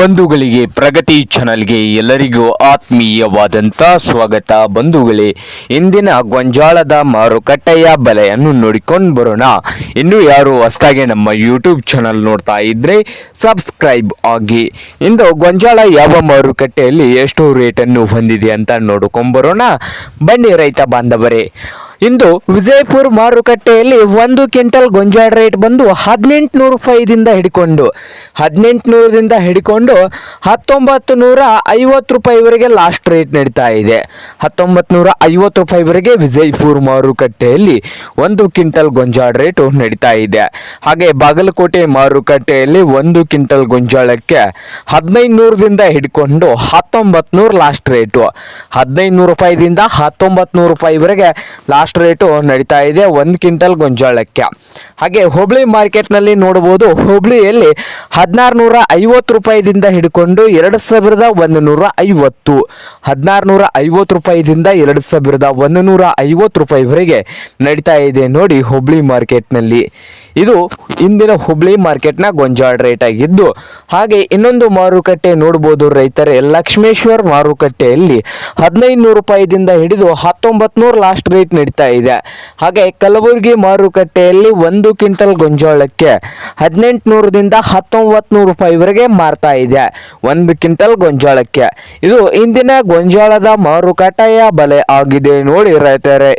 ಬಂಧುಗಳಿಗೆ ಪ್ರಗತಿ ಚಾನಲ್ಗೆ ಎಲ್ಲರಿಗೂ ಆತ್ಮೀಯವಾದಂಥ ಸ್ವಾಗತ. ಬಂಧುಗಳೇ, ಇಂದಿನ ಗೊಂಜಾಳದ ಮಾರುಕಟ್ಟೆಯ ಬೆಲೆಯನ್ನು ನೋಡಿಕೊಂಡು ಬರೋಣ. ಇನ್ನು ಯಾರು ಹೊಸದಾಗಿ ನಮ್ಮ ಯೂಟ್ಯೂಬ್ ಚಾನಲ್ ನೋಡ್ತಾ ಇದ್ರೆ ಸಬ್ಸ್ಕ್ರೈಬ್ ಆಗಿ. ಇಂದು ಗೊಂಜಾಳ ಯಾವ ಮಾರುಕಟ್ಟೆಯಲ್ಲಿ ಎಷ್ಟು ರೇಟನ್ನು ಹೊಂದಿದೆ ಅಂತ ನೋಡ್ಕೊಂಬರೋಣ ಬನ್ನಿ ರೈತ ಬಾಂಧವರೇ ಇಂದು ವಿಜಯಪುರ ಮಾರುಕಟ್ಟೆಯಲ್ಲಿ ಒಂದು ಕ್ವಿಂಟಲ್ ಗೊಂಜಾಳ ರೇಟ್ ಬಂದು ಹದಿನೆಂಟುನೂರು ರೂಪಾಯಿದಿಂದ ಹಿಡ್ಕೊಂಡು ಹದಿನೆಂಟುನೂರದಿಂದ ಹಿಡ್ಕೊಂಡು ಹತ್ತೊಂಬತ್ತು ನೂರ ಐವತ್ತು ರೂಪಾಯಿವರೆಗೆ ಲಾಸ್ಟ್ ರೇಟ್ ನಡೀತಾ ಇದೆ. ಹತ್ತೊಂಬತ್ತು ನೂರ ಐವತ್ತು ರೂಪಾಯಿವರೆಗೆ ವಿಜಯಪುರ ಮಾರುಕಟ್ಟೆಯಲ್ಲಿ ಒಂದು ಕ್ವಿಂಟಲ್ ಗೊಂಜಾಳ ರೇಟು ನಡೀತಾ ಇದೆ. ಹಾಗೆ ಬಾಗಲಕೋಟೆ ಮಾರುಕಟ್ಟೆಯಲ್ಲಿ ಒಂದು ಕ್ವಿಂಟಲ್ ಗೊಂಜಾಳಕ್ಕೆ ಹದಿನೈದು ನೂರದಿಂದ ಹಿಡ್ಕೊಂಡು ಹತ್ತೊಂಬತ್ತು ನೂರು ಲಾಸ್ಟ್ ರೇಟು ಹದಿನೈದು ನೂರು ರೂಪಾಯಿದಿಂದ ಹತ್ತೊಂಬತ್ತು ನೂರು ರೂಪಾಯಿವರೆಗೆ ಲಾಸ್ಟ್ ರೇಟು ನಡೀತಾ ಇದೆ ಒಂದು ಕ್ವಿಂಟಲ್ ಗೊಂಜಾಳಕ್ಕೆ. ಹಾಗೆ ಹುಬ್ಳಿ ಮಾರ್ಕೆಟ್ನಲ್ಲಿ ನೋಡ್ಬೋದು ಹುಬ್ಳಿಯಲ್ಲಿ ಹದಿನಾರು ನೂರ ಐವತ್ತು ರೂಪಾಯಿದಿಂದ ಹಿಡ್ಕೊಂಡು ಎರಡು ಸಾವಿರದ ಒಂದು ನೂರ ಐವತ್ತು ಹದಿನಾರು ನೂರ ಐವತ್ತು ರೂಪಾಯಿದಿಂದ ಎರಡು ಸಾವಿರದ ಒಂದು ನೂರ ಐವತ್ತು ರೂಪಾಯಿವರೆಗೆ ನಡೀತಾ ಇದೆ ನೋಡಿ ಹುಬ್ಳಿ ಮಾರ್ಕೆಟ್ನಲ್ಲಿ. ಇದು ಇಂದಿನ ಹುಬ್ಳಿ ಮಾರ್ಕೆಟ್ನ ಗೊಂಜಾಳ ರೇಟ್ ಆಗಿದ್ದು, ಹಾಗೆ ಇನ್ನೊಂದು ಮಾರುಕಟ್ಟೆ ನೋಡ್ಬೋದು ರೈತರೇ, ಲಕ್ಷ್ಮೇಶ್ವರ್ ಮಾರುಕಟ್ಟೆಯಲ್ಲಿ ಹದಿನೈದು ನೂರು ರೂಪಾಯಿದಿಂದ ಹಿಡಿದು ಹತ್ತೊಂಬತ್ತು ನೂರು ಲಾಸ್ಟ್ ರೇಟ್ ನಡೀತಾ ಇದೆ. ಹಾಗೆ ಕಲಬುರಗಿ ಮಾರುಕಟ್ಟೆಯಲ್ಲಿ ಒಂದು ಕ್ವಿಂಟಲ್ ಗೊಂಜಾಳಕ್ಕೆ ಹದಿನೆಂಟು ನೂರದಿಂದ ಹತ್ತೊಂಬತ್ತು ನೂರು ರೂಪಾಯಿವರೆಗೆ ಮಾರ್ತಾ ಇದೆ, ಒಂದು ಕ್ವಿಂಟಲ್ ಗೊಂಜಾಳಕ್ಕೆ. ಇದು ಇಂದಿನ ಗೊಂಜಾಳದ ಮಾರುಕಟ್ಟೆಯ ಬಲೆ ಆಗಿದೆ ನೋಡಿ ರೈತರೇ.